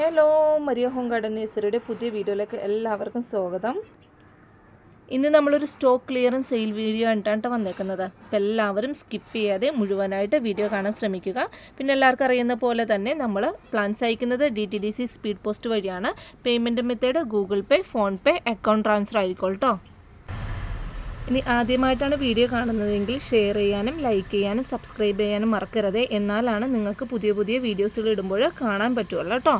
Hello Maria home garden നേഴ്സറിയുടെ പുതിയ വീഡിയോയിലേക്ക് എല്ലാവർക്കും സ്വാഗതം. ഇന്ന് നമ്മളൊരു സ്റ്റോക്ക് ക്ലിയറൻസ് സെയിൽ വീഡിയോ ആയിട്ടാണ് വന്നേക്കുന്നത്. അപ്പം എല്ലാവരും സ്കിപ്പ് ചെയ്യാതെ മുഴുവനായിട്ട് വീഡിയോ കാണാൻ ശ്രമിക്കുക. പിന്നെ എല്ലാവർക്കും അറിയുന്ന പോലെ തന്നെ നമ്മൾ പ്ലാൻസ് അയക്കുന്നത് D T D C speed post വഴിയാണ്. Payment method Google pay PhonePe account transfer ആയിരിക്കും കേട്ടോ ഇനി ആദ്യമായിട്ടാണ് വീഡിയോ കാണുന്നതെങ്കിൽ ഷെയർ ചെയ്യാനും ലൈക്ക് ചെയ്യാനും സബ്സ്ക്രൈബ് ചെയ്യാനും മറക്കരുത്. എന്നാലാണ് നിങ്ങൾക്ക് പുതിയ പുതിയ വീഡിയോസുകൾ ഇടുമ്പോൾ കാണാൻ പറ്റുള്ളൂ കേട്ടോ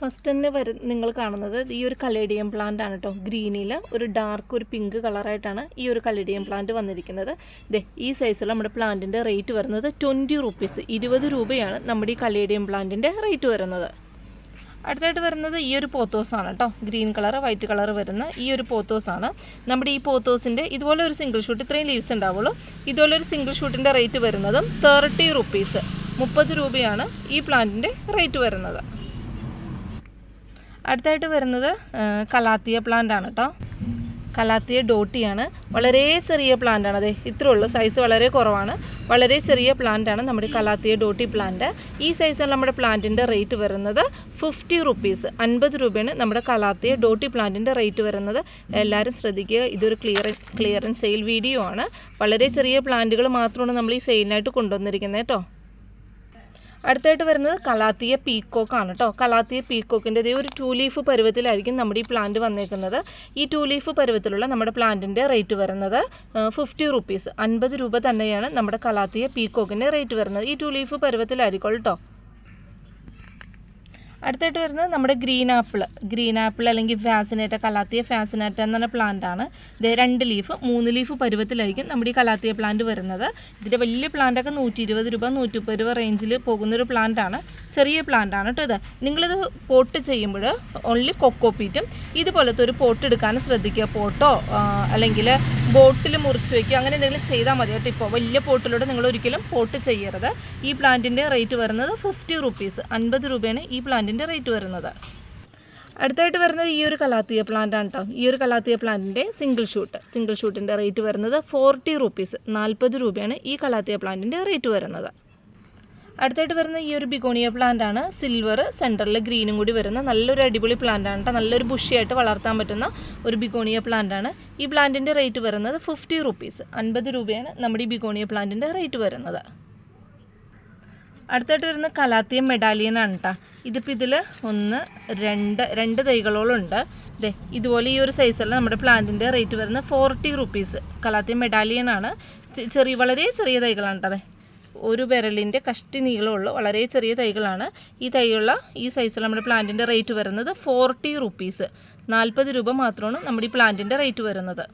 ഫസ്റ്റ് തന്നെ വരു നിങ്ങൾ കാണുന്നത് ഈ ഒരു കലേഡിയം പ്ലാന്റ് ആണ് കേട്ടോ ഗ്രീനിൽ ഒരു ഡാർക്ക് ഒരു പിങ്ക് കളറായിട്ടാണ് ഈ ഒരു കലേഡിയം പ്ലാന്റ് വന്നിരിക്കുന്നത്. ദേ ഈ സൈസുള്ള നമ്മുടെ പ്ലാന്റിന്റെ റേറ്റ് വരുന്നത് ട്വന്റി റുപ്പീസ് ഇരുപത് രൂപയാണ് നമ്മുടെ ഈ കലേഡിയം പ്ലാന്റിന്റെ റേറ്റ് വരുന്നത്. അടുത്തായിട്ട് വരുന്നത് ഈ ഒരു പോത്തോസാണ് കേട്ടോ ഗ്രീൻ കളർ വൈറ്റ് കളർ വരുന്ന ഈ ഒരു പോത്തോസാണ് നമ്മുടെ ഈ പോത്തോസിന്റെ ഇതുപോലെ ഒരു സിംഗിൾ ഷൂട്ട് ഇത്രയും ലീവ്സ് ഉണ്ടാവുള്ളൂ. ഇതുപോലെ ഒരു സിംഗിൾ ഷൂട്ടിന്റെ റേറ്റ് വരുന്നതും തേർട്ടി റുപ്പീസ് മുപ്പത് രൂപയാണ് ഈ പ്ലാന്റിന്റെ റേറ്റ് വരുന്നത്. അടുത്തായിട്ട് വരുന്നത് കലാത്തിയ പ്ലാന്റ് ആണ് കേട്ടോ കലാത്തിയ ഡോട്ടിയാണ് വളരെ ചെറിയ പ്ലാന്റ് ആണ്. അതെ ഇത്രേ ഉള്ളൂ. സൈസ് വളരെ കുറവാണ്. വളരെ ചെറിയ പ്ലാന്റ് ആണ് നമ്മുടെ കലാത്തിയ ഡോട്ടി പ്ലാന്റ് ഈ സൈസിൽ നമ്മുടെ പ്ലാന്റിന്റെ റേറ്റ് വരുന്നത് ഫിഫ്റ്റി റുപ്പീസ് അൻപത് രൂപയാണ് നമ്മുടെ കലാത്തിയ ഡോട്ടി പ്ലാന്റിന്റെ റേറ്റ് വരുന്നത്. എല്ലാവരും ശ്രദ്ധിക്കുക. ഇതൊരു ക്ലിയർ ക്ലിയറൻസ് സെയിൽ വീഡിയോ ആണ്. വളരെ ചെറിയ പ്ലാന്റുകൾ മാത്രമാണ് നമ്മൾ ഈ സെയിലിനായിട്ട് കൊണ്ടുവന്നിരിക്കുന്നത് കേട്ടോ അടുത്തായിട്ട് വരുന്നത് കലാത്തിയ പീക്കോക്ക് ആണ് കേട്ടോ. കലാത്തിയ പീക്കോക്കിന്റെ ഇതേ ഒരു ടൂ ലീഫ് പരുവത്തിലായിരിക്കും നമ്മുടെ ഈ പ്ലാന്റ് വന്നേക്കുന്നത്. ഈ ടൂ ലീഫ് പരുവത്തിലുള്ള നമ്മുടെ പ്ലാന്റിന്റെ റേറ്റ് വരുന്നത് ഫിഫ്റ്റി റുപ്പീസ് അൻപത് രൂപ തന്നെയാണ് നമ്മുടെ കലാത്തിയ പീക്കോക്കിന്റെ റേറ്റ് വരുന്നത്. ഈ ടൂ ലീഫ് പരുവത്തിലായിരിക്കും കേട്ടോ. അടുത്തായിട്ട് വരുന്നത് നമ്മുടെ ഗ്രീൻ ആപ്പിൾ ഗ്രീൻ ആപ്പിൾ അല്ലെങ്കിൽ ഫാസിനേറ്റ കലാത്തിയ ഫാസിനേറ്റ എന്ന് പറഞ്ഞ പ്ലാന്റ് ആണ്. ഇത് രണ്ട് ലീഫ് മൂന്ന് ലീഫ് പരുവത്തിലായിരിക്കും നമ്മുടെ ഈ കലാത്തിയ പ്ലാന്റ് വരുന്നത്. ഇതിന്റെ വലിയ പ്ലാന്റൊക്കെ നൂറ്റി ഇരുപത് രൂപ നൂറ്റിമുപ്പത് രൂപ റേഞ്ചിൽ പോകുന്നൊരു പ്ലാന്റ് ആണ്. ചെറിയ പ്ലാന്റ് ആണ് കേട്ടോ ഇത്. നിങ്ങളിത് പോട്ട് ചെയ്യുമ്പോൾ ഓൺലി കൊക്കോപ്പീറ്റും ഇതുപോലത്തെ ഒരു പോട്ട് എടുക്കാനും ശ്രദ്ധിക്കുക. പോട്ടോ അല്ലെങ്കിൽ ബോട്ടിൽ മുറിച്ച് വെക്കുക അങ്ങനെ എന്തെങ്കിലും ചെയ്താൽ മതി കേട്ടോ ഇപ്പോൾ. വലിയ പോട്ടിലൂടെ നിങ്ങൾ ഒരിക്കലും പോട്ട് ചെയ്യരുത്. ഈ പ്ലാന്റിന്റെ റേറ്റ് വരുന്നത് ഫിഫ്റ്റി റുപ്പീസ് അൻപത് രൂപയാണ് ഈ പ്ലാന്റിന്റെ റേറ്റ് വരുന്നത്. അടുത്തായിട്ട് വരുന്നത് ഈ ഒരു കലാത്തിയ പ്ലാന്റ് ആണ് കേട്ടോ. ഈ ഒരു കലാത്തിയ പ്ലാന്റിന്റെ സിംഗിൾ ഷൂട്ട് സിംഗിൾ ഷൂട്ടിന്റെ റേറ്റ് വരുന്നത് ഫോർട്ടി റുപ്പീസ് നാൽപ്പത് രൂപയാണ് ഈ കലാത്തിയ പ്ലാന്റിന്റെ റേറ്റ് വരുന്നത്. അടുത്തായിട്ട് വരുന്ന ഈ ഒരു ബിഗോണിയ പ്ലാന്റ് ആണ്. സിൽവർ സെന്ററിൽ ഗ്രീനും കൂടി വരുന്ന നല്ലൊരു അടിപൊളി പ്ലാന്റ് ആണ് കേട്ടോ നല്ലൊരു ബുഷിയായിട്ട് വളർത്താൻ പറ്റുന്ന ഒരു ബിഗോണിയ പ്ലാന്റ് ആണ്. ഈ പ്ലാന്റിന്റെ റേറ്റ് വരുന്നത് ഫിഫ്റ്റി റുപ്പീസ് അൻപത് രൂപയാണ് നമ്മുടെ ഈ ബിഗോണിയ പ്ലാന്റിന്റെ റേറ്റ് വരുന്നത്. അടുത്തായിട്ട് വരുന്ന കലാത്തിയ മെഡാലിയൻ ആണ് കേട്ടോ ഇതിപ്പോൾ ഇതിൽ ഒന്ന് രണ്ട് രണ്ട് തൈകളോളം ഉണ്ട്. ദേ ഇതുപോലെ ഈ ഒരു സൈസുള്ള നമ്മുടെ പ്ലാന്റിന്റെ റേറ്റ് വരുന്നത് ഫോർട്ടി റുപ്പീസ് കലാത്തിയ മെഡാലിയൻ ആണ്. ചെറിയ വളരെ ചെറിയ തൈകളാണ് കേട്ടോ അതെ ഒരു വിരലിന്റെ കഷ്ടി നീളമുള്ള വളരെ ചെറിയ തൈകളാണ്. ഈ തൈയുള്ള ഈ സൈസുള്ള നമ്മുടെ പ്ലാന്റിന്റെ റേറ്റ് വരുന്നത് ഫോർട്ടി റുപ്പീസ് നാൽപ്പത് രൂപ മാത്രമാണ് നമ്മുടെ ഈ പ്ലാന്റിന്റെ റേറ്റ് വരുന്നത്.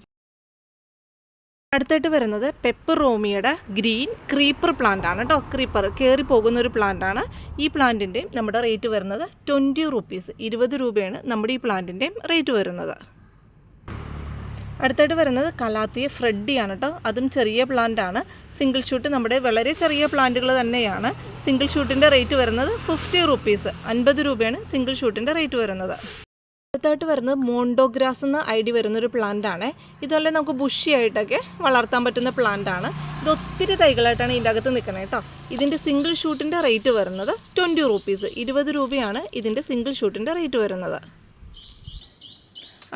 അടുത്തായിട്ട് വരുന്നത് പെപ്പർ റോമിയുടെ ഗ്രീൻ ക്രീപ്പർ പ്ലാന്റ് ആണ് കേട്ടോ ക്രീപ്പർ കയറി പോകുന്ന ഒരു പ്ലാന്റ് ആണ്. ഈ പ്ലാന്റിന്റെയും നമ്മുടെ റേറ്റ് വരുന്നത് ട്വന്റി റുപ്പീസ് ഇരുപത് രൂപയാണ് നമ്മുടെ ഈ പ്ലാന്റിന്റെയും റേറ്റ് വരുന്നത്. അടുത്തായിട്ട് വരുന്നത് കലാത്തിയ ഫ്രെഡിയാണ് കേട്ടോ. അതും ചെറിയ പ്ലാന്റ് ആണ്. സിംഗിൾ ഷൂട്ട് നമ്മുടെ വളരെ ചെറിയ പ്ലാന്റുകൾ തന്നെയാണ്. സിംഗിൾ ഷൂട്ടിന്റെ റേറ്റ് വരുന്നത് ഫിഫ്റ്റി റുപ്പീസ് അൻപത് രൂപയാണ് സിംഗിൾ ഷൂട്ടിന്റെ റേറ്റ് വരുന്നത്. അടുത്തായിട്ട് വരുന്നത് മോണ്ടോഗ്രാസ് എന്ന ഐ ഡി വരുന്നൊരു പ്ലാന്റ് ആണ്. ഇതുപോലെ നമുക്ക് ബുഷിയായിട്ടൊക്കെ വളർത്താൻ പറ്റുന്ന പ്ലാന്റ് ആണ്. ഇത് ഒത്തിരി തൈകളായിട്ടാണ് ഇതിന്റെ അകത്ത് നിൽക്കുന്നത് കേട്ടോ ഇതിന്റെ സിംഗിൾ ഷൂട്ടിന്റെ റേറ്റ് വരുന്നത് ട്വന്റി റുപ്പീസ് ഇരുപത് രൂപയാണ് ഇതിന്റെ സിംഗിൾ ഷൂട്ടിന്റെ റേറ്റ് വരുന്നത്.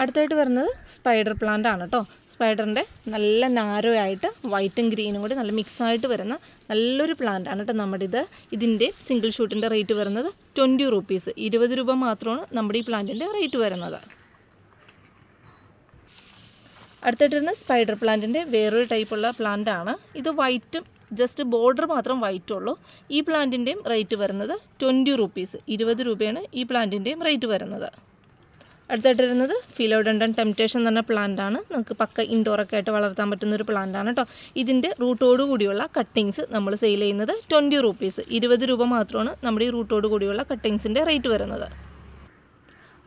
അടുത്തായിട്ട് വരുന്നത് സ്പൈഡർ പ്ലാന്റ് ആണ് കേട്ടോ. സ്പൈഡറിന്റെ നല്ല നാരോ ആയിട്ട് വൈറ്റും ഗ്രീനും കൂടി നല്ല മിക്സ് ആയിട്ട് വരുന്ന നല്ലൊരു പ്ലാന്റ് ആണ് കേട്ടോ നമ്മുടെ ഇത്. ഇതിന്റെ സിംഗിൾ ഷൂട്ടിന്റെ റേറ്റ് വരുന്നത് ട്വന്റി റുപ്പീസ് ഇരുപത് രൂപ മാത്രമാണ് നമ്മുടെ ഈ പ്ലാന്റിന്റെ റേറ്റ് വരുന്നത്. അടുത്തായിട്ട് വരുന്ന സ്പൈഡർ പ്ലാന്റിന്റെ വേറൊരു ടൈപ്പുള്ള പ്ലാന്റ് ആണ്. ഇത് വൈറ്റും ജസ്റ്റ് ബോർഡർ മാത്രം വൈറ്റ് ഉള്ളൂ. ഈ പ്ലാന്റിന്റെയും റേറ്റ് വരുന്നത് ട്വന്റി റുപ്പീസ് ഇരുപത് രൂപയാണ് ഈ പ്ലാന്റിന്റെയും റേറ്റ് വരുന്നത്. അടുത്തായിട്ട് വരുന്നത് ഫിലോഡണ്ടൻ ടെംപ്റ്റേഷൻ എന്ന് പറഞ്ഞ പ്ലാന്റ് ആണ്. നമുക്ക് പക്ക ഇൻഡോറൊക്കെ ആയിട്ട് വളർത്താൻ പറ്റുന്ന ഒരു പ്ലാന്റ് ആണ് കേട്ടോ ഇതിന്റെ റൂട്ടോട് കൂടിയുള്ള കട്ടിങ്സ് നമ്മൾ സെയിൽ ചെയ്യുന്നത് ട്വന്റി റുപ്പീസ് ഇരുപത് രൂപ മാത്രമാണ് നമ്മുടെ ഈ റൂട്ടോട് കൂടിയുള്ള കട്ടിങ്സിന്റെ റേറ്റ് വരുന്നത്.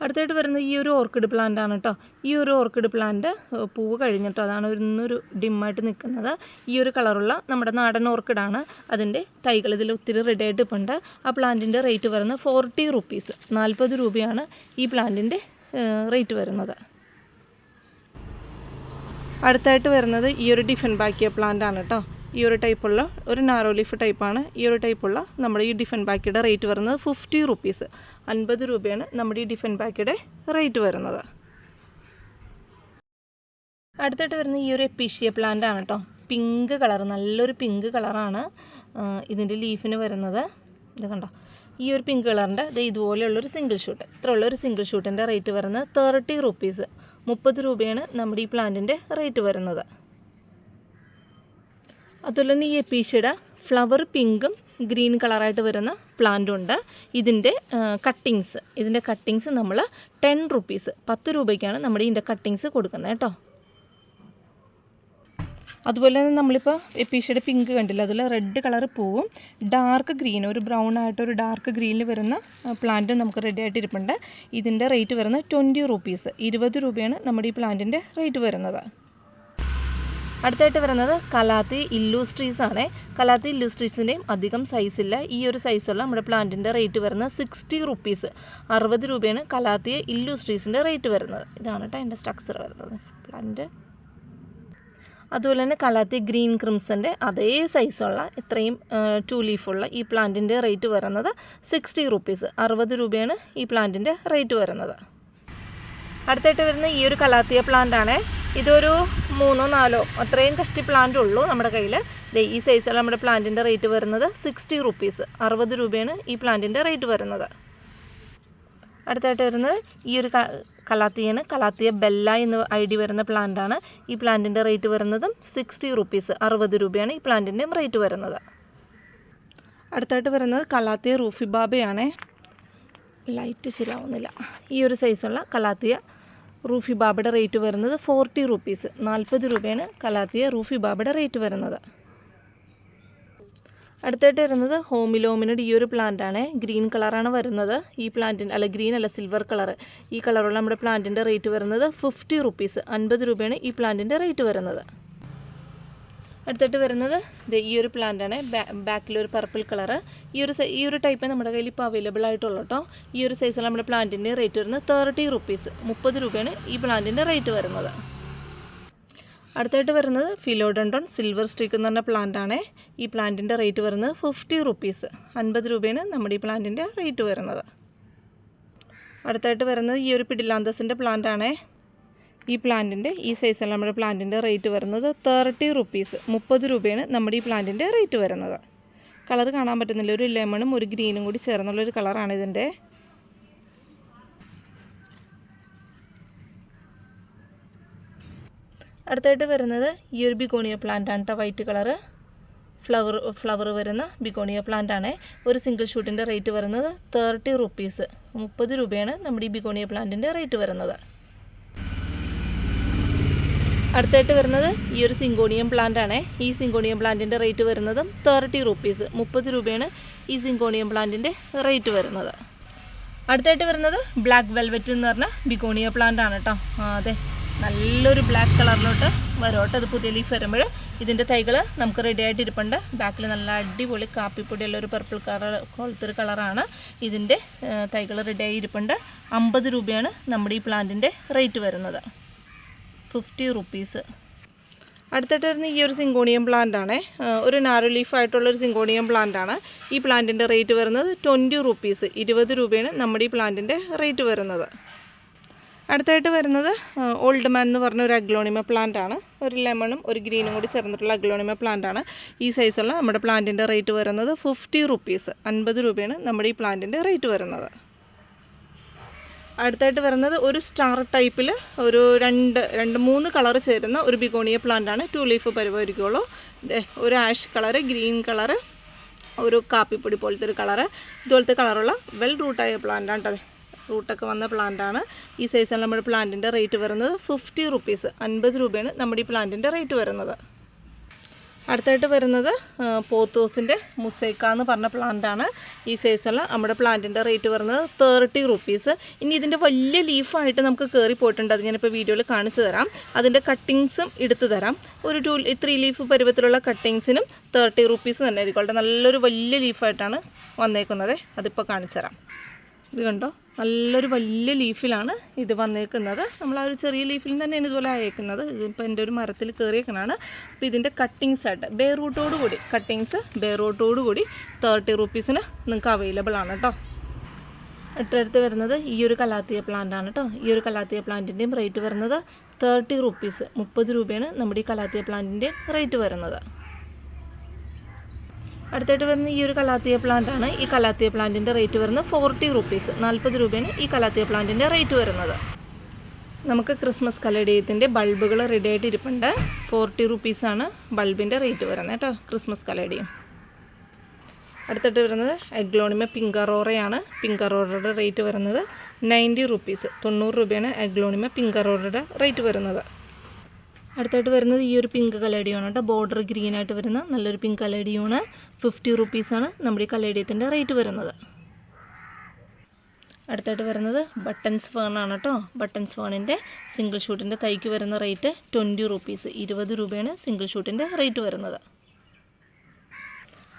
അടുത്തായിട്ട് വരുന്നത് ഈ ഒരു ഓർക്കിഡ് പ്ലാന്റ് ആണ് കേട്ടോ ഈ ഒരു ഓർക്കിഡ് പ്ലാന്റ് പൂവ് കഴിഞ്ഞിട്ടോ അതാണ് ഇന്നൊരു ഡിമ്മായിട്ട് നിൽക്കുന്നത്. ഈ ഒരു കളറുള്ള നമ്മുടെ നാടൻ ഓർക്കിഡാണ് അതിന്റെ തൈകൾ ഇതിൽ ഒത്തിരി റെഡി ആയിട്ട് ഇപ്പോൾ ഉണ്ട് ആ പ്ലാന്റിന്റെ റേറ്റ് വരുന്നത് ഫോർട്ടി റുപ്പീസ് നാൽപ്പത് രൂപയാണ് ഈ പ്ലാന്റിന്റെ റേറ്റ് വരുന്നത്. അടുത്തായിട്ട് വരുന്നത് ഈ ഒരു ഡിഫൻ ബാക്കിയ പ്ലാന്റ് ആണ് കേട്ടോ ഈ ഒരു ടൈപ്പുള്ള ഒരു നാരോ ലീഫ് ടൈപ്പാണ് ഈ ഒരു ടൈപ്പുള്ള നമ്മുടെ ഈ ഡിഫൻ ബാക്കിയുടെ റേറ്റ് വരുന്നത് ഫിഫ്റ്റി റുപ്പീസ് അൻപത് രൂപയാണ് നമ്മുടെ ഈ ഡിഫൻ ബാക്കിയുടെ റേറ്റ് വരുന്നത്. അടുത്തായിട്ട് വരുന്നത് ഈ ഒരു എപ്പീഷ്യ പ്ലാന്റ് ആണ് കേട്ടോ പിങ്ക് കളർ നല്ലൊരു പിങ്ക് കളറാണ് ഇതിന്റെ ലീഫിന് വരുന്നത്. ഇത് കണ്ടോ? ഈ ഒരു പിങ്ക് കളറിന്റെ ഇത് ഇതുപോലെയുള്ളൊരു സിംഗിൾ ഷൂട്ട് ഇത്രയുള്ള ഒരു സിംഗിൾ ഷൂട്ടിന്റെ റേറ്റ് വരുന്നത് തേർട്ടി റുപ്പീസ് മുപ്പത് രൂപയാണ് നമ്മുടെ ഈ പ്ലാന്റിന്റെ റേറ്റ് വരുന്നത്. അതുപോലെ തന്നെ ഈ എപ്പീഷ്യയുടെ ഫ്ലവർ പിങ്കും ഗ്രീൻ കളറായിട്ട് വരുന്ന പ്ലാന്റ് ഉണ്ട്. ഇതിന്റെ കട്ടിങ്സ് ഇതിന്റെ കട്ടിങ്സ് നമ്മൾ ടെൻ റുപ്പീസ് പത്ത് രൂപയ്ക്കാണ് നമ്മുടെ ഇതിന്റെ കട്ടിങ്സ് കൊടുക്കുന്നത് കേട്ടോ. അതുപോലെ തന്നെ നമ്മളിപ്പോൾ എപ്പീഷയുടെ പിങ്ക് കണ്ടില്ല? അതുപോലെ റെഡ് കളർ പൂവും ഡാർക്ക് ഗ്രീൻ ഒരു ബ്രൗൺ ആയിട്ട് ഒരു ഡാർക്ക് ഗ്രീനിൽ വരുന്ന പ്ലാന്റ് നമുക്ക് റെഡി ആയിട്ട് ഇരിപ്പുണ്ട്. ഇതിന്റെ റേറ്റ് വരുന്നത് ട്വന്റി റുപ്പീസ് ഇരുപത് രൂപയാണ് നമ്മുടെ ഈ പ്ലാന്റിന്റെ റേറ്റ് വരുന്നത്. അടുത്തായിട്ട് വരുന്നത് കലാത്തി ഇല്ലൂസ്ട്രീസ് ആണ്. കലാത്തി ഇല്ലൂസ്ട്രീസിന്റെയും അധികം സൈസില്ല ഈ ഒരു സൈസുള്ള നമ്മുടെ പ്ലാന്റിന്റെ റേറ്റ് വരുന്നത് സിക്സ്റ്റി റുപ്പീസ് അറുപത് രൂപയാണ് കലാത്തി ഇല്ലൂസ്ട്രീസിന്റെ റേറ്റ് വരുന്നത്. ഇതാണ് കേട്ടോ അതിന്റെ സ്ട്രക്ചർ വരുന്നത്. പ്ലാന്റ് അതുപോലെ തന്നെ കലാത്തി ഗ്രീൻ ക്രിംസന്റെ അതേ സൈസുള്ള ഇത്രയും ടു ലീഫുള്ള ഈ പ്ലാന്റിന്റെ റേറ്റ് വരുന്നത് സിക്സ്റ്റി റുപ്പീസ് അറുപത് രൂപയാണ് ഈ പ്ലാന്റിന്റെ റേറ്റ് വരുന്നത്. അടുത്തായിട്ട് വരുന്ന ഈ ഒരു കലാത്തിയ പ്ലാന്റാണ് ഇതൊരു മൂന്നോ നാലോ അത്രയും കഷ്ടി പ്ലാന്റ് ഉള്ളൂ നമ്മുടെ കയ്യിൽ. ഈ സൈസുള്ള നമ്മുടെ പ്ലാന്റിന്റെ റേറ്റ് വരുന്നത് സിക്സ്റ്റി റുപ്പീസ് അറുപത് രൂപയാണ് ഈ പ്ലാന്റിന്റെ റേറ്റ് വരുന്നത്. അടുത്തായിട്ട് വരുന്നത് ഈ ഒരു കലാത്തിയാണ് കലാത്തിയ ബെല്ല എന്ന് ഐ ഡി വരുന്ന പ്ലാന്റാണ് ഈ പ്ലാന്റിന്റെ റേറ്റ് വരുന്നതും സിക്സ്റ്റി റുപ്പീസ് അറുപത് രൂപയാണ് ഈ പ്ലാന്റിന്റെയും റേറ്റ് വരുന്നത്. അടുത്തായിട്ട് വരുന്നത് കലാത്തിയ റൂഫിബാബയാണ്. ലൈറ്റ് ശരിയാവുന്നില്ല. ഈ ഒരു സൈസുള്ള കലാത്തിയ റൂഫി ബാബയുടെ റേറ്റ് വരുന്നത് ഫോർട്ടി റുപ്പീസ് നാൽപ്പത് രൂപയാണ് കലാത്തിയ റൂഫി ബാബയുടെ റേറ്റ് വരുന്നത്. അടുത്തായിട്ട് വരുന്നത് ഹോമിലോമിനഡ് ഈ ഒരു പ്ലാന്റ് ആണ്. ഗ്രീൻ കളറാണ് വരുന്നത്. ഈ പ്ലാന്റിന്റെ അല്ല ഗ്രീൻ അല്ല സിൽവർ കളർ ഈ കളറുള്ള നമ്മുടെ പ്ലാന്റിന്റെ റേറ്റ് വരുന്നത് ഫിഫ്റ്റി റുപ്പീസ് അൻപത് രൂപയാണ് ഈ പ്ലാന്റിന്റെ റേറ്റ് വരുന്നത്. അടുത്തിട്ട് വരുന്നത് ഈ ഒരു പ്ലാന്റ് ആണ്. ബാക്കിലൊരു പർപ്പിൾ കളർ ഈ ഒരു ഈ ഒരു ടൈപ്പ് നമ്മുടെ കയ്യിൽ ഇപ്പോൾ അവൈലബിൾ ആയിട്ടുള്ളൂ കേട്ടോ ഈ ഒരു സൈസിൽ നമ്മുടെ പ്ലാന്റിന്റെ റേറ്റ് വരുന്നത് തേർട്ടി റുപ്പീസ് മുപ്പത് രൂപയാണ് ഈ പ്ലാന്റിന്റെ റേറ്റ് വരുന്നത്. അടുത്തായിട്ട് വരുന്നത് ഫിലോഡൻഡോൺ സിൽവർ സ്ട്രീക്ക് എന്ന് പറഞ്ഞ പ്ലാന്റ് ആണ്. ഈ പ്ലാന്റിന്റെ റേറ്റ് വരുന്നത് ഫിഫ്റ്റി റുപ്പീസ് അൻപത് രൂപയാണ് നമ്മുടെ ഈ പ്ലാന്റിന്റെ റേറ്റ് വരുന്നത്. അടുത്തായിട്ട് വരുന്നത് ഈ ഒരു പിടിലാന്തസിന്റെ പ്ലാന്റ് ആണ്. ഈ പ്ലാന്റിന്റെ ഈ സൈസിൽ നമ്മുടെ പ്ലാന്റിന്റെ റേറ്റ് വരുന്നത് തേർട്ടി റുപ്പീസ് മുപ്പത് രൂപയാണ് നമ്മുടെ ഈ പ്ലാന്റിന്റെ റേറ്റ് വരുന്നത്. കളർ കാണാൻ പറ്റുന്നില്ല. ഒരു ലെമണും ഒരു ഗ്രീനും കൂടി ചേർന്നുള്ളൊരു കളറാണ് ഇതിന്റെ അടുത്തായിട്ട് വരുന്നത് ഈ ഒരു ബിഗോണിയ പ്ലാന്റ് ആണ് കേട്ടോ വൈറ്റ് കളറ് ഫ്ലവർ ഫ്ലവർ വരുന്ന ബിഗോണിയ പ്ലാന്റ് ആണ്. ഒരു സിംഗിൾ ഷൂട്ടിന്റെ റേറ്റ് വരുന്നത് തേർട്ടി റുപ്പീസ് മുപ്പത് രൂപയാണ് നമ്മുടെ ഈ ബിഗോണിയ പ്ലാന്റിന്റെ റേറ്റ് വരുന്നത്. അടുത്തായിട്ട് വരുന്നത് ഈ ഒരു സിങ്കോണിയം പ്ലാന്റ് ആണ്. ഈ സിങ്കോണിയം പ്ലാന്റിന്റെ റേറ്റ് വരുന്നതും തേർട്ടി റുപ്പീസ് മുപ്പത് രൂപയാണ് ഈ സിങ്കോണിയം പ്ലാന്റിന്റെ റേറ്റ് വരുന്നത്. അടുത്തായിട്ട് വരുന്നത് ബ്ലാക്ക് വെൽവെറ്റ് എന്ന് പറഞ്ഞ ബിഗോണിയ പ്ലാന്റ് ആണ് കേട്ടോ അതെ. നല്ലൊരു ബ്ലാക്ക് കളറിലോട്ട് വരും കേട്ടോ അത് പുതിയ ലീഫ് വരുമ്പോൾ ഇതിന്റെ തൈകൾ നമുക്ക് റെഡി ആയിട്ട് ഇരിപ്പുണ്ട് ബാക്കിൽ നല്ല അടിപൊളി കാപ്പിപ്പൊടിയുള്ള ഒരു പർപ്പിൾ കളർ പോലത്തെ ഒരു കളറാണ് ഇതിന്റെ തൈകൾ റെഡി ആയി ഇരിപ്പുണ്ട് അമ്പത് രൂപയാണ് നമ്മുടെ ഈ പ്ലാന്റിന്റെ റേറ്റ് വരുന്നത്. ഫിഫ്റ്റി റുപ്പീസ് അടുത്തിട്ട് വരുന്ന ഈ ഒരു സിങ്കോണിയം പ്ലാന്റ് ആണ് ഒരു നാരോ ലീഫ് ആയിട്ടുള്ള ഒരു സിങ്കോണിയം പ്ലാന്റ് ആണ് ഈ പ്ലാന്റിന്റെ റേറ്റ് വരുന്നത് ട്വന്റി റുപ്പീസ് ഇരുപത് രൂപയാണ് നമ്മുടെ ഈ പ്ലാന്റിന്റെ റേറ്റ് വരുന്നത്. അടുത്തായിട്ട് വരുന്നത് ഓൾഡ് മാൻ എന്ന് പറഞ്ഞ ഒരു അഗ്ലോണിമ പ്ലാന്റ് ആണ്. ഒരു ലെമണും ഒരു ഗ്രീനും കൂടി ചേർന്നിട്ടുള്ള അഗ്ലോണിമ പ്ലാന്റ് ആണ്. ഈ സൈസുള്ള നമ്മുടെ പ്ലാന്റിന്റെ റേറ്റ് വരുന്നത് ഫിഫ്റ്റി റുപ്പീസ് അൻപത് രൂപയാണ് നമ്മുടെ ഈ പ്ലാന്റിന്റെ റേറ്റ് വരുന്നത്. അടുത്തായിട്ട് വരുന്നത് ഒരു സ്റ്റാർ ടൈപ്പിൽ ഒരു രണ്ട് രണ്ട് മൂന്ന് കളർ ചേരുന്ന ഒരു ബിഗോണിയ പ്ലാന്റ് ആണ്. ടു ലീഫ് പരിപാടിക്കുള്ളൂ ദേ, ഒരു ആഷ് കളറ് ഗ്രീൻ കളറ് ഒരു കാപ്പിപ്പൊടി പോലത്തെ ഒരു കളറ് ഇതുപോലത്തെ കളറുള്ള വെൽ റൂട്ടായ പ്ലാന്റ് ആണ് കേട്ടോ റൂട്ടൊക്കെ വന്ന പ്ലാന്റാണ് ഈ സൈസിൽ നമ്മുടെ പ്ലാന്റിന്റെ റേറ്റ് വരുന്നത് ഫിഫ്റ്റി റുപ്പീസ് അൻപത് രൂപയാണ് നമ്മുടെ ഈ പ്ലാന്റിന്റെ റേറ്റ് വരുന്നത്. അടുത്തായിട്ട് വരുന്നത് പോത്തോസിന്റെ മുസൈക്ക എന്ന് പറഞ്ഞ പ്ലാന്റാണ് ഈ സൈസുള്ള നമ്മുടെ പ്ലാന്റിന്റെ റേറ്റ് വരുന്നത് തേർട്ടി റുപ്പീസ് ഇനി ഇതിന്റെ വലിയ ലീഫായിട്ട് നമുക്ക് കയറി പോയിട്ടുണ്ട്. അത് ഞാനിപ്പോൾ വീഡിയോയിൽ കാണിച്ചു തരാം. അതിന്റെ കട്ടിങ്സും എടുത്തു തരാം. ഒരു ടു ത്രീ ലീഫ് പരുവത്തിലുള്ള കട്ടിങ്സിനും തേർട്ടി റുപ്പീസ് തന്നെ ആയിരിക്കും. നല്ലൊരു വലിയ ലീഫായിട്ടാണ് വന്നേക്കുന്നത്. അതിപ്പോൾ കാണിച്ചു തരാം. ഇത് കണ്ടോ? നല്ലൊരു വലിയ ലീഫിലാണ് ഇത് വന്നേക്കുന്നത്. നമ്മൾ ആ ഒരു ചെറിയ ലീഫിൽ തന്നെയാണ് ഇതുപോലെ അയക്കുന്നത് ഇതിപ്പോൾ എന്റെ ഒരു മരത്തിൽ കയറിയേക്കണാണ് അപ്പോൾ ഇതിന്റെ കട്ടിങ്സ് ആയിട്ട് ബേ റൂട്ടോട് കൂടി കട്ടിങ്സ് ബേ റൂട്ടോട് കൂടി തേർട്ടി റുപ്പീസിന് നിങ്ങൾക്ക് അവൈലബിൾ ആണ് കേട്ടോ അടുത്തടുത്ത് വരുന്നത് ഈ ഒരു കലാത്തിയ പ്ലാന്റ് ആണ് കേട്ടോ ഈ ഒരു കലാത്തിയ പ്ലാന്റിന്റെയും റേറ്റ് വരുന്നത് തേർട്ടി റുപ്പീസ് മുപ്പത് രൂപയാണ് നമ്മുടെ ഈ കലാത്തിയ പ്ലാന്റിന്റെ റേറ്റ് വരുന്നത്. അടുത്തായിട്ട് വരുന്ന ഈ ഒരു കലാത്തിയ പ്ലാന്റ് ആണ്. ഈ കലാത്തിയ പ്ലാന്റിന്റെ റേറ്റ് വരുന്നത് ഫോർട്ടി റുപ്പീസ് നാൽപ്പത് രൂപയാണ് ഈ കലാത്തിയ പ്ലാന്റിന്റെ റേറ്റ് വരുന്നത്. നമുക്ക് ക്രിസ്മസ് കലേഡിയത്തിന്റെ ബൾബുകൾ റെഡി ആയിട്ട് ഇരിപ്പുണ്ട്. ഫോർട്ടി റുപ്പീസാണ് ബൾബിന്റെ റേറ്റ് വരുന്നത് കേട്ടോ ക്രിസ്മസ് കലഡിയം അടുത്തിട്ട് വരുന്നത് എഗ്ലോണിമ പിങ്കറോറയാണ് പിങ്കറോറയുടെ റേറ്റ് വരുന്നത് നയന്റി റുപ്പീസ് തൊണ്ണൂറ് രൂപയാണ് എഗ്ലോണിമ പിങ്കറോറയുടെ റേറ്റ് വരുന്നത്. അടുത്തായിട്ട് വരുന്നത് ഈ ഒരു പിങ്ക് കലേഡിയാണ് കേട്ടോ. ബോർഡർ ഗ്രീൻ ആയിട്ട് വരുന്ന നല്ലൊരു പിങ്ക് കലേഡിയാണ് ഫിഫ്റ്റി റുപ്പീസാണ് നമ്മുടെ ഈ കലേഡിയത്തിന്റെ റേറ്റ് വരുന്നത്. അടുത്തായിട്ട് വരുന്നത് ബട്ടൺസ് ഫേണാണ് കേട്ടോ. ബട്ടൺസ് ഫേണിന്റെ സിംഗിൾ ഷൂട്ടിന്റെ തൈക്ക് വരുന്ന റേറ്റ് ട്വന്റി റുപ്പീസ് ഇരുപത് രൂപയാണ് സിംഗിൾ ഷൂട്ടിന്റെ റേറ്റ് വരുന്നത്.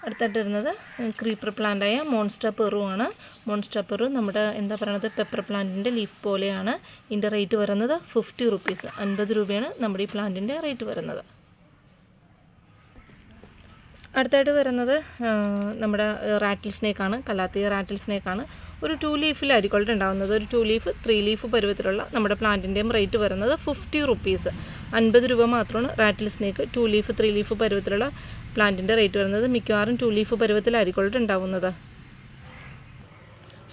അടുത്തായിട്ട് വരുന്നത് ക്രീപ്പർ പ്ലാന്റായ മോൺസ്റ്റർ പെറു ആണ്. മോൺസ്റ്റർ പെറു നമ്മുടെ എന്താ പറയുന്നത് പെപ്പർ പ്ലാന്റിന്റെ ലീഫ് പോലെയാണ്. ഇതിന്റെ റേറ്റ് വരുന്നത് ഫിഫ്റ്റി റുപ്പീസ് അൻപത് രൂപയാണ് നമ്മുടെ ഈ പ്ലാന്റിന്റെ റേറ്റ് വരുന്നത്. അടുത്തായിട്ട് വരുന്നത് നമ്മുടെ റാറ്റിൽ സ്നേക്കാണ് കല്ലാത്തി റാറ്റിൽ സ്നേക്കാണ് ഒരു ടു ലീഫിലായിരിക്കും ഉണ്ടാകുന്നത് ഒരു ടു ലീഫ് ത്രീ ലീഫ് പരുവത്തിലുള്ള നമ്മുടെ പ്ലാന്റിന്റെയും റേറ്റ് വരുന്നത് ഫിഫ്റ്റി റുപ്പീസ് അൻപത് രൂപ മാത്രമാണ് rattle snake two leaf three leaf പരുവത്തിലുള്ള പ്ലാന്റിന്റെ റേറ്റ് വരുന്നത്. മിക്കവാറും ടു ലീഫ് പരുവത്തിലായിരിക്കും ഉണ്ടാവുന്നത്.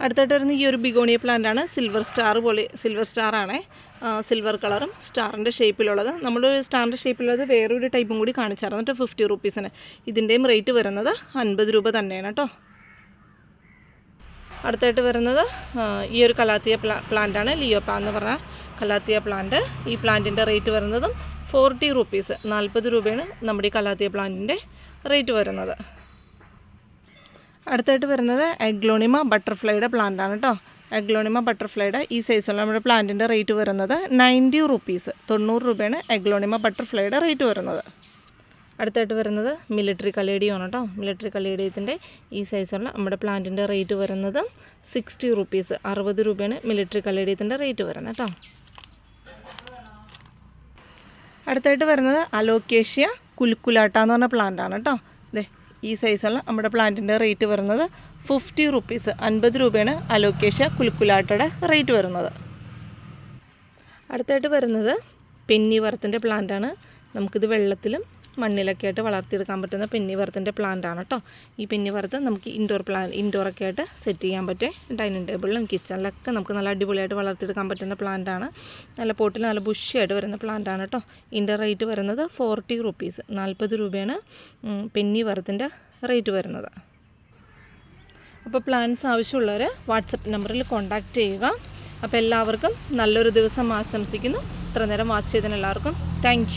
അടുത്തായിട്ട് വരുന്ന ഈ ഒരു ബിഗോണിയ പ്ലാന്റ് ആണ് സിൽവർ സ്റ്റാർ പോലെ സിൽവർ സ്റ്റാർ ആണേ. സിൽവർ കളറും സ്റ്റാറിന്റെ ഷേപ്പിലുള്ളത് നമ്മൾ സ്റ്റാറിന്റെ ഷേപ്പിലുള്ളത് വേറൊരു ടൈപ്പും കൂടി കാണിച്ചായിരുന്നു. കേട്ടോ ഫിഫ്റ്റി റുപ്പീസിന് ഇതിന്റെയും റേറ്റ് വരുന്നത് അൻപത് രൂപ തന്നെയാണ് കേട്ടോ അടുത്തായിട്ട് വരുന്നത് ഈ ഒരു കലാത്തിയ പ്ലാ പ്ലാന്റ് ആണ് ലിയോപ്പ എന്ന് പറഞ്ഞ കലാത്തിയ പ്ലാന്റ്. ഈ പ്ലാന്റിന്റെ റേറ്റ് വരുന്നതും ഫോർട്ടി റുപ്പീസ് നാൽപ്പത് രൂപയാണ് നമ്മുടെ ഈ കലാത്തിയ പ്ലാന്റിന്റെ റേറ്റ് വരുന്നത്. അടുത്തായിട്ട് വരുന്നത് എഗ്ലോണിമ ബട്ടർഫ്ലൈയുടെ പ്ലാന്റ് ആണ് കേട്ടോ എഗ്ലോണിമ ബട്ടർഫ്ലൈയുടെ ഈ സൈസുള്ള നമ്മുടെ പ്ലാന്റിന്റെ റേറ്റ് വരുന്നത് നയന്റി റുപ്പീസ് തൊണ്ണൂറ് രൂപയാണ് എഗ്ലോണിമ ബട്ടർഫ്ലൈയുടെ റേറ്റ് വരുന്നത്. അടുത്തായിട്ട് വരുന്നത് മിലിറ്ററി കലേഡിയാണ് കേട്ടോ മിലിറ്ററി കലേഡിയത്തിന്റെ ഈ സൈസുള്ള നമ്മുടെ പ്ലാന്റിന്റെ റേറ്റ് വരുന്നത് സിക്സ്റ്റി റുപ്പീസ് അറുപത് രൂപയാണ് മിലിറ്ററി കലേഡിയത്തിന്റെ റേറ്റ് വരുന്നത് കേട്ടോ അടുത്തായിട്ട് വരുന്നത് അലോക്കേഷ്യ കുൽക്കുലാട്ട എന്ന് പറഞ്ഞ പ്ലാന്റ് ആണ് കേട്ടോ ഈ സൈസുള്ള നമ്മുടെ പ്ലാന്റിന്റെ റേറ്റ് വരുന്നത് ഫിഫ്റ്റി റുപ്പീസ് അൻപത് രൂപയാണ് അലോക്കേഷ്യ കുൽക്കുലാട്ടയുടെ റേറ്റ് വരുന്നത്. അടുത്തായിട്ട് വരുന്നത് പെന്നി വറുത്തിന്റെ പ്ലാന്റാണ് നമുക്കിത് വെള്ളത്തിലും മണ്ണിലൊക്കെ ആയിട്ട് വളർത്തിയെടുക്കാൻ പറ്റുന്ന പെന്നിവർത്തിന്റെ പ്ലാന്റ് ആണ് കേട്ടോ ഈ പിന്നിവർത്ത് നമുക്ക് ഇൻഡോർ പ്ലാൻ ഇൻഡോറൊക്കെ ആയിട്ട് സെറ്റ് ചെയ്യാൻ പറ്റും ഡൈനിങ് ടേബിളിലും കിച്ചണിലൊക്കെ നമുക്ക് നല്ല അടിപൊളിയായിട്ട് വളർത്തിയെടുക്കാൻ പറ്റുന്ന പ്ലാന്റ് ആണ്. നല്ല പോട്ടിൽ നല്ല ബുഷിയായിട്ട് വരുന്ന പ്ലാന്റ് ആണ് കേട്ടോ ഇതിന്റെ റേറ്റ് വരുന്നത് ഫോർട്ടി റുപ്പീസ് നാൽപ്പത് രൂപയാണ് ഉം, പെന്നിവർത്തിന്റെ റേറ്റ് വരുന്നത്. അപ്പോൾ പ്ലാൻസ് ആവശ്യമുള്ളവർ വാട്സപ്പ് നമ്പറിൽ കോൺടാക്റ്റ് ചെയ്യുക. അപ്പോൾ എല്ലാവർക്കും നല്ലൊരു ദിവസം ആശംസിക്കുന്നു. ഇത്ര നേരം വാച്ച് ചെയ്തതിന് എല്ലാവർക്കും താങ്ക്